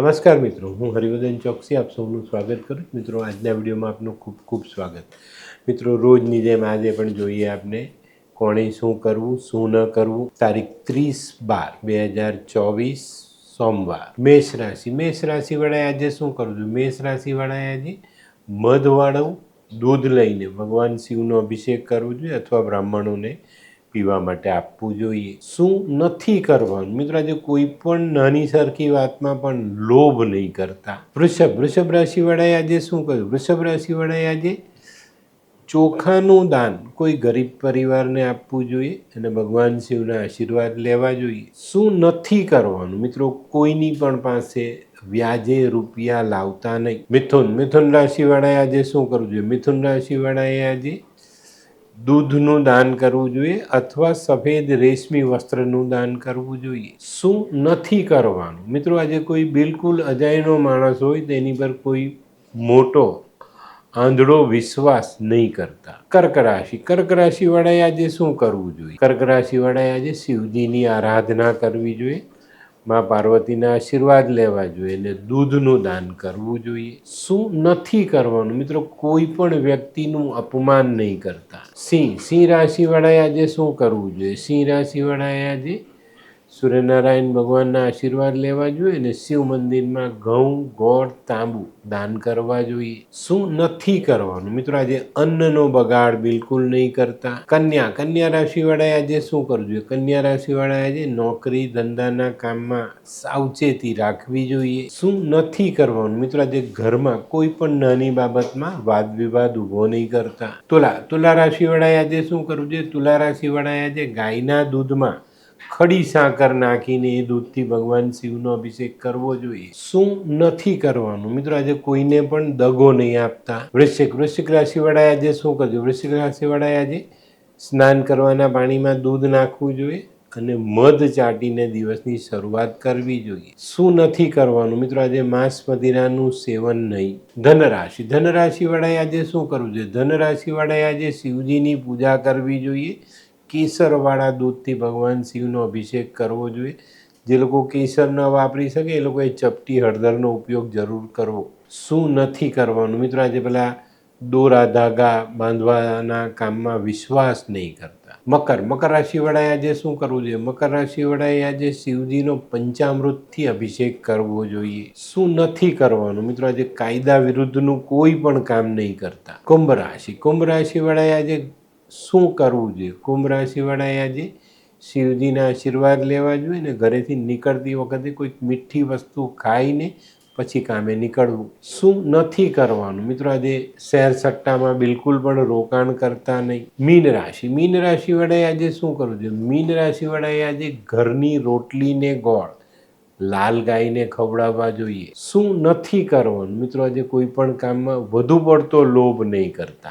નમસ્કાર મિત્રો, હું હરિવર્ધન ચોકસી, આપ સૌનું સ્વાગત કરું છું. મિત્રો, આજના વિડીયોમાં આપનું ખૂબ ખૂબ સ્વાગત. મિત્રો, રોજની જેમ આજે પણ જોઈએ આપને કોણે શું કરવું, શું ન કરવું. તારીખ ત્રીસ બાર બે હજાર ચોવીસ, સોમવાર. મેષ રાશિ. મેષ રાશિવાળાએ આજે શું કરવું જોઈએ? મેષ રાશિવાળાએ આજે મધવાળું દૂધ લઈને ભગવાન શિવનો અભિષેક કરવો જોઈએ અથવા બ્રાહ્મણોને પીવા માટે આપવું જોઈએ. શું નથી કરવાનું? મિત્રો, આજે કોઈ પણ નાની સરખી વાતમાં પણ લોભ નહીં કરતા. વૃષભ વૃષભ રાશિવાળાએ આજે શું કર્યું વૃષભ રાશિવાળાએ આજે ચોખાનું દાન કોઈ ગરીબ પરિવારને આપવું જોઈએ અને ભગવાન શિવના આશીર્વાદ લેવા જોઈએ. શું નથી કરવાનું? મિત્રો, કોઈની પણ પાસે વ્યાજે રૂપિયા લાવતા નહીં. મિથુન મિથુન રાશિવાળાએ આજે શું કરવું જોઈએ? મિથુન રાશિવાળાએ આજે દૂધનું દાન કરવું જોઈએ અથવા સફેદ રેશમી વસ્ત્રનું દાન કરવું જોઈએ. શું નથી કરવાનું? મિત્રો, આજે કોઈ બિલકુલ અજાયનો માણસ હોય તેની પર કોઈ મોટો આંધળો વિશ્વાસ નહીં કરતા. કર્ક રાશિ કર્ક રાશિવાળાએ આજે શું કરવું જોઈએ? કર્ક રાશિવાળાએ આજે શિવજીની આરાધના કરવી જોઈએ. માં પાર્વતીના આશીર્વાદ લેવા જોઈએ અને દૂધનું દાન કરવું જોઈએ. શું નથી કરવાનું? મિત્રો, કોઈ પણ વ્યક્તિનું અપમાન નહીં કરતા. સિંહ સિંહ રાશિવાળાએ આજે શું કરવું જોઈએ? સિંહ રાશિવાળાએ આજે સૂર્યનારાયણ ભગવાનના આશીર્વાદ લેવા જોઈએ અને શિવ મંદિરમાં ઘઉં, ગોળ, તાંબુ દાન કરવા જોઈએ. શું નથી કરવાનું? મિત્રો, આજે અન્નનો બગાડ બિલકુલ નહીં કરતા. કન્યા કન્યા રાશિવાળાએ આજે શું કરવું જોઈએ? કન્યા રાશિવાળાએ આજે નોકરી, ધંધાના કામમાં સાવચેતી રાખવી જોઈએ. શું નથી કરવાનું? મિત્રો, આજે ઘરમાં કોઈ પણ નાની બાબતમાં વાદ વિવાદ ઊભો નહીં કરતા. તુલા તુલા રાશિવાળાએ આજે શું કરવું જોઈએ? તુલા રાશિવાળાએ આજે ગાયના દૂધમાં ખડી સાકર નાખીને એ દૂધથી ભગવાન શિવનો અભિષેક કરવો જોઈએ. શું નથી કરવાનું? મિત્રો, આજે કોઈને પણ દગો નહીં આપતા. વૃશ્ચિક વૃશ્ચિક રાશિવાળાએ આજે શું કરજો વૃશ્ચિક રાશિવાળાએ આજે સ્નાન કરવાના પાણીમાં દૂધ નાખવું જોઈએ અને મધ ચાટીને દિવસની શરૂઆત કરવી જોઈએ. શું નથી કરવાનું? મિત્રો, આજે માંસ મદિરાનું સેવન નહીં. ધનરાશિ, ધનરાશિવાળાએ આજે શું કરવું જોઈએ? ધનરાશિવાળાએ આજે શિવજીની પૂજા કરવી જોઈએ. કેસરવાળા દૂધથી ભગવાન શિવનો અભિષેક કરવો જોઈએ. જે લોકો કેસર ન વાપરી શકે, એ લોકોએ ચપટી હળદરનો ઉપયોગ જરૂર કરવો. શું નથી કરવાનું? મિત્રો, આજે પેલા દોરા ધાગા બાંધવાના કામમાં વિશ્વાસ નહીં કરતા. મકર મકર રાશિવાળાએ આજે શું કરવું જોઈએ? મકર રાશિવાળાએ આજે શિવજીનો પંચામૃતથી અભિષેક કરવો જોઈએ. શું નથી કરવાનું? મિત્રો, આજે કાયદા વિરુદ્ધનું કોઈ પણ કામ નહીં કરતા. કુંભ રાશિ, કુંભ રાશિવાળાએ આજે શું કરવું જોઈએ? કુંભ રાશિવાળાએ આજે શિવજીના આશીર્વાદ લેવા જોઈએ ને ઘરેથી નીકળતી વખતે કોઈક મીઠી વસ્તુ ખાઈને પછી કામે નીકળવું. શું નથી કરવાનું? મિત્રો, આજે શેર સટ્ટામાં બિલકુલ પણ રોકાણ કરતા નહીં. મીન રાશિ. મીન રાશિવાળાએ આજે શું કરવું જોઈએ? મીન રાશિવાળાએ આજે ઘરની રોટલીને ગોળ લાલ ગાયને ખવડાવવા જોઈએ. શું નથી કરવાનું? મિત્રો, આજે કોઈ પણ કામમાં વધુ પડતો લોભ નહીં કરતા.